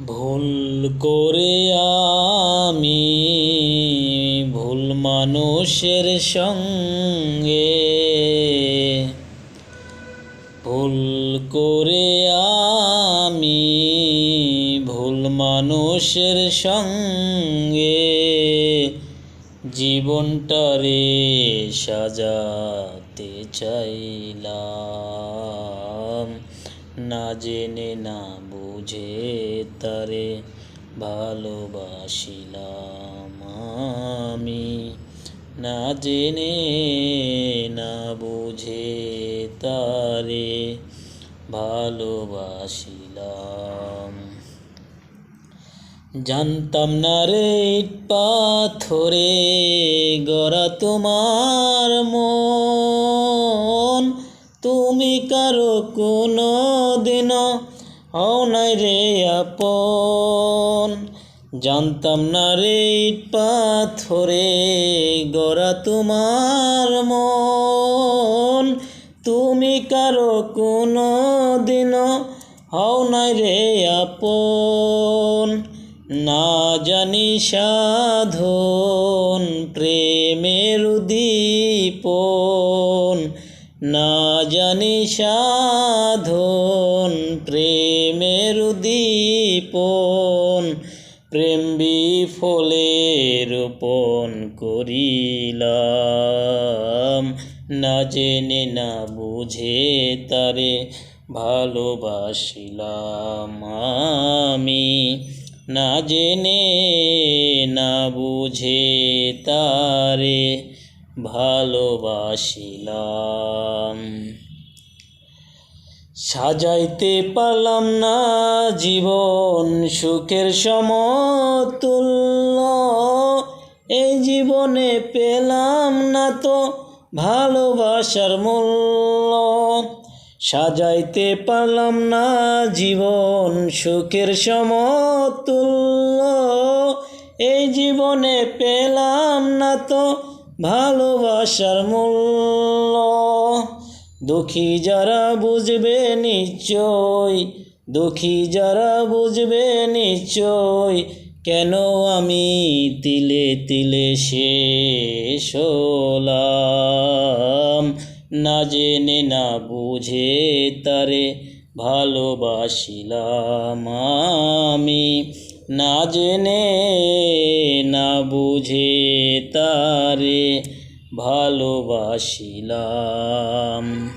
ভুল করে আমি, ভুল মানুষের সঙ্গে। ভুল করে আমি, ভুল মানুষের সঙ্গে। জীবনটারে সাজাতে চাইলাম, না জেনে না বুঝে তারে ভালোবাসিলাম আমি। না জেনে, না বুঝে তারে ভালোবাসিলাম। জানতাম না রে পাথরে গড়া তোমার মন। তুমি কারও কোনো হও নাই রে আপন। জানতাম না রে পাথরে গড়া তোমার মন। তুমি কারও কোনো দিন হও নাই রে আপন। না জানি সাধন প্রেমের উদ্দীপন। না জানি সাধন প্রেমের উদ্দীপন প্রেম বিফলে রোপণ করিলাম। না জেনে না বুঝে তারে ভালোবাসিলাম আমি। না জেনে না বুঝে তারে ভালোবাসিলাম। সাজাইতে পারলাম না জীবন, সুখের সমতুল্য। এই জীবনে পেলাম না তো ভালোবাসার মূল্য। সাজাইতে পারলাম না জীবন, সুখের সমতুল্য। এই জীবনে পেলাম না তো ভালোবাসার মূল্য। দুঃখী যারা বুঝবে নিশ্চয়, দুঃখী যারা বুঝবে নিশ্চয়, কেন আমি তিলে তিলে শেষ হলাম? না জেনে, না বুঝে তারে ভালোবাসিলাম আমি। না জেনে, না বুঝে তারে ভালোবাসিলাম।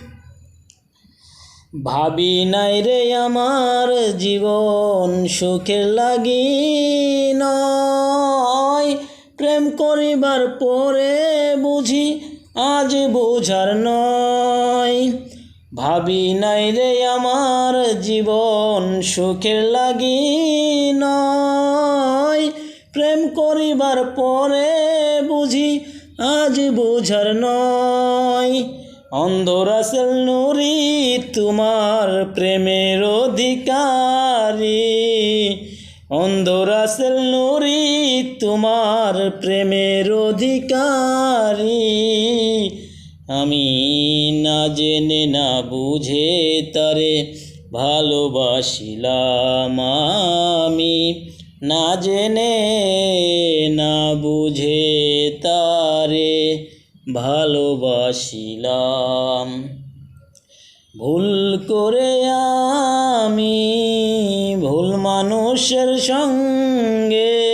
ভাবি নাই রে আমার জীবন সুখের লাগি নয়। প্রেম করিবার পরে বুঝি আজ বোঝার নয়। ভাবি নাই রে আমার জীবন সুখের লাগি নয়। প্রেম করিবার পরে বুঝি আজ বোঝার নয়। অন্ধরাসেল নুরি তোমার প্রেমের অধিকারী। অন্ধরাসেল নুরি তোমার প্রেমের অধিকারী। আমি না জেনে না বুঝে তারে ভালোবাসিলাম আমি। না জেনে, না বুঝে তারে ভালোবাসিলাম। ভুল করে আমি ভুল মানুষের সঙ্গে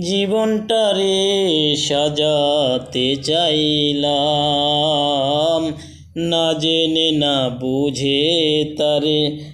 জীবনটারে সাজাতে চাইলাম। না জেনে, না বুঝে তারে